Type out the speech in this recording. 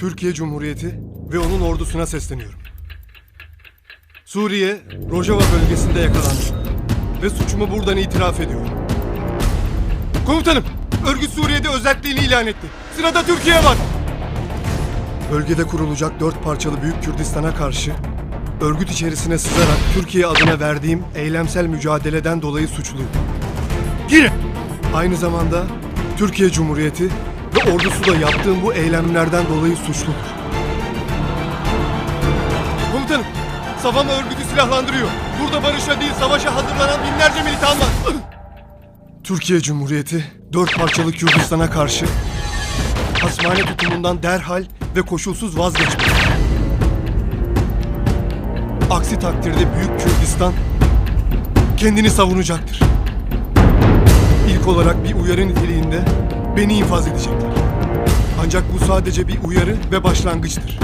Türkiye Cumhuriyeti ve onun ordusuna sesleniyorum. Suriye, Rojava bölgesinde yakalandı ve suçumu buradan itiraf ediyorum. Komutanım, örgüt Suriye'de özelliğini ilan etti. Sırada Türkiye var. Bölgede kurulacak dört parçalı Büyük Kürdistan'a karşı örgüt içerisine sızarak Türkiye adına verdiğim eylemsel mücadeleden dolayı suçluyum. Girin! Aynı zamanda Türkiye Cumhuriyeti ve ordusu da yaptığım bu eylemlerden dolayı suçludur. Komutanım, Savama örgütü silahlandırıyor. Burada barışa değil savaşa hazırlanan binlerce militan var. Türkiye Cumhuriyeti dört parçalı Kürdistan'a karşı hasmane tutumundan derhal ve koşulsuz vazgeçmeli. Aksi takdirde Büyük Kürdistan kendini savunacaktır. İlk olarak bir uyarı niteliğinde beni infaz edecekler. Ancak bu sadece bir uyarı ve başlangıçtır.